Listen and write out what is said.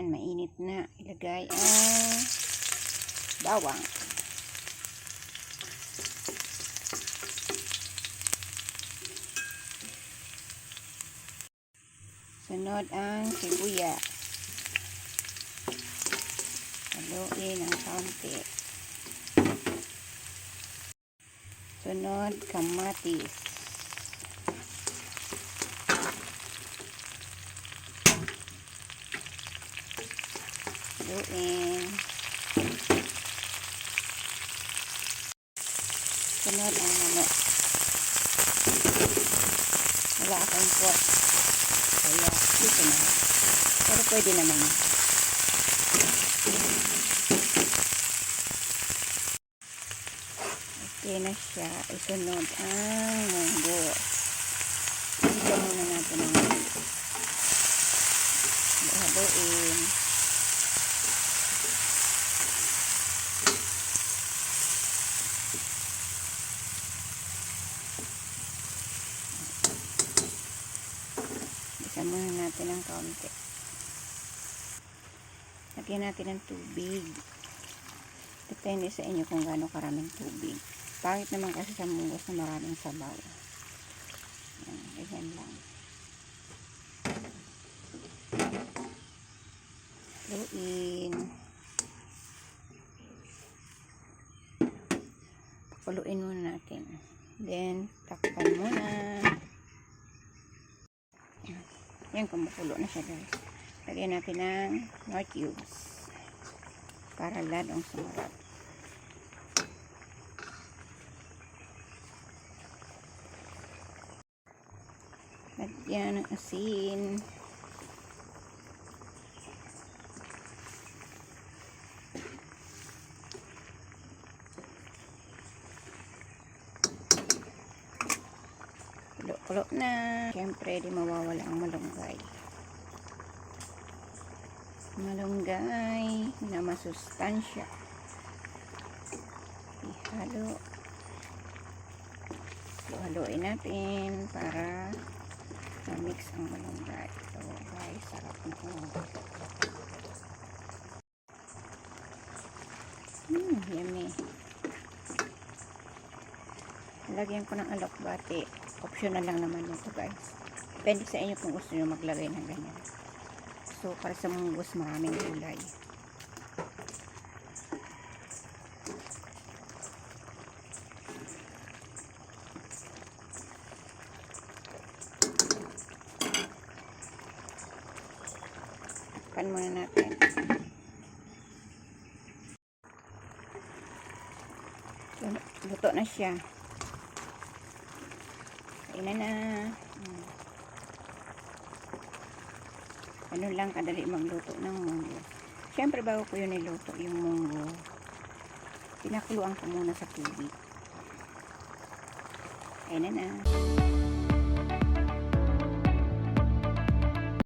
Ayan, mainit na. Ilagay ang bawang. Sunod ang sibuyas. Haluin ang kaunti. Sunod, kamatis. Haluin. Sunod ang manok. Wala akong pot. Kaya, dito na. Pero pwede naman. Okay na siya. Isunod ang munggo. Dito muna natin ang munggo. Haluin. Isa muna natin ng kaunti. Lagyan natin ng tubig. Depende sa inyo kung gaano karaming tubig. Pangit naman kasi sa munggos na maraming sabaw. Yan, ganyan lang. Luin. Pakuluin muna natin. Then, takpan muna. Yan, kumukulo na siya guys. Lagyan natin ng nor cubes. Para lalong sumarap. Lagyan ng asin. Kulo-kulo na. Siyempre, di mawawala ang malunggay. Malunggay na masustansya. Ihalo. Haluin natin para ma-mix ang malunggay. So, guys, sarap nito. Hmm, yummy. Lagyan ko ng alokbati. Optional lang naman ito guys. Depende sa inyo kung gusto nyo maglagay ng ganyan. So, para sa munggos, maraming gulay. Pan muna natin. Luto na siya. Kainan na. Hmm. Ano lang kadali magluto ng munggo. Siyempre bago ko yun niluto yung munggo, pinakuluan ko muna sa tubig. Kainan na.